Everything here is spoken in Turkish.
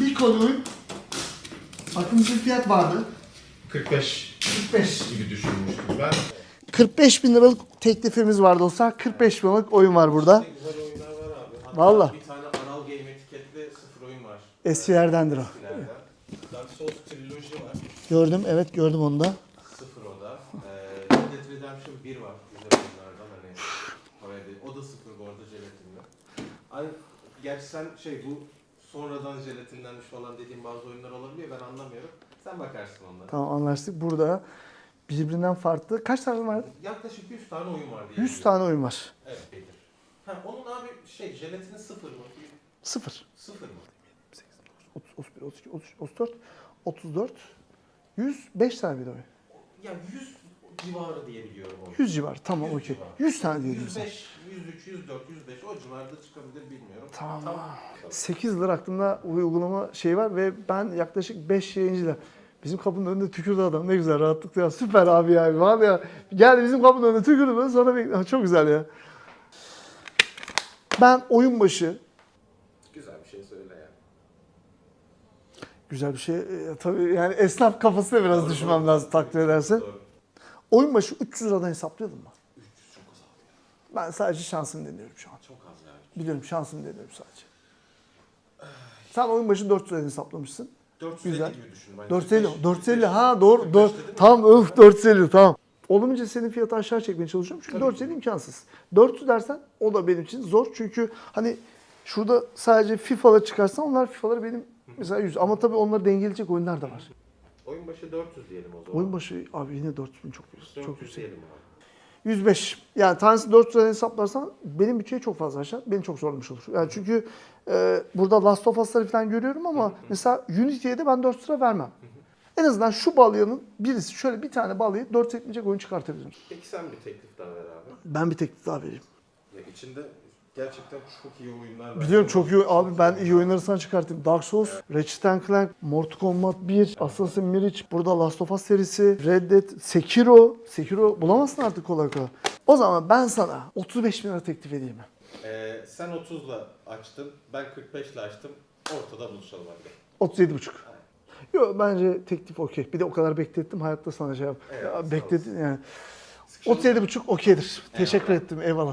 Bir konu oyun. Aklımızda bir fiyat vardı. 45 45. gibi düşünmüştüm ben. 45 bin liralık teklifimiz var dostlar. 45 bin liralık oyun var burada. Güzel oyunlar var abi. Hatta Valla. Bir tane Aral Game etiketli sıfır oyun var. Eskilerdendir o. Eskilerden. Dark Souls Trilogy var. Gördüm, evet gördüm onu da. Sıfır o da. Ee, Red Dead Redemption 1 var. Güzel oyunlardan hani. Oraya değil. O da sıfır bu arada jelatinli. Ay, gerçi sen şey bu sonradan jelatinlenmiş falan dediğim bazı oyunlar olabiliyor. Ben anlamıyorum. Sen bakarsın onlara. Tamam anlaştık. Burada birbirinden farklı. Kaç tane var? Yaklaşık 100 tane oyun var diye. 100 biliyorum. tane oyun var. Evet. Bedir. Ha, onun abi şey jelatini sıfır mı? Sıfır. Sıfır mı? 30, 31, 32, 33, 34, 34, 100, 5 tane bir de oyun. Ya 100 civarı diye biliyorum onu. 100 civar. Tamam 100 okey. civarı. 100 tane diyelim sen. 105, 103, 104, 105 o civarda çıkabilir bilmiyorum. Tamam. Tamam. 8 yıldır aklımda uygulama şey var ve ben yaklaşık 5 yayıncıyla bizim kapının önünde tükürdü adam. Ne güzel rahatlıkla ya. Süper abi ya. Var ya. Geldi bizim kapının önünde tükürdü böyle sonra bekle. Çok güzel ya. Ben oyun başı Güzel bir şey söyle ya. güzel bir şey. E, tabii yani esnaf kafasına biraz doğru. lazım takdir edersen. Doğru. Oyun başı 300 liradan hesaplayalım mı? 300 çok az abi ya. Ben sadece şansımı deniyorum şu an. Çok az yani. Biliyorum şansımı deniyorum sadece. Sen oyun başı 400 liradan hesaplamışsın. 450 Güzel. gibi düşün. bence. 450, 45, 450 45. ha doğru. 45 doğru. dedim mi? Tamam öf 450 tamam. Olunca senin fiyatı aşağı çekmeye çalışıyorum çünkü Tabii 450 imkansız. 400 dersen o da benim için zor çünkü hani şurada sadece FIFA'la çıkarsan onlar FIFA'ları benim mesela 100 ama tabii onları dengeleyecek oyunlar da var. Oyun başı 400 diyelim o zaman. Oyun başı abi yine 4000 çok yüksek. 400 Çok yüksek. diyelim abi. 105. Yani tanesi 400 liradan hesaplarsan benim bütçeyi çok fazla aşağı. Beni çok zorlamış olur. Yani çünkü e, burada Last of Us'ları falan görüyorum ama mesela Unity'ye de ben 400 lira vermem. En azından şu balyanın birisi şöyle bir tane balyayı 4 etmeyecek oyun çıkartabilirim. Peki sen bir teklif daha ver abi. Ben bir teklif daha vereyim. Ya içinde gerçekten çok iyi oyunlar var. Biliyorum çok iyi abi ben iyi oyunları sana çıkartayım. Dark Souls, Ratchet Clank, Mortal Kombat 1, Assassin's Mirage, burada Last of Us serisi, Red Dead, Sekiro. Sekiro bulamazsın artık kolay kolay. O zaman ben sana 35 bin lira teklif edeyim mi? Ee, sen 30'la açtın, ben 45'le açtım. Ortada buluşalım hadi. 37,5. Yok bence teklif okey. Bir de o kadar beklettim hayatta sana cevap. Evet, ya, sağ bekledin yani. Sıkışalım. 37,5 okeydir. Teşekkür ettim. Eyvallah.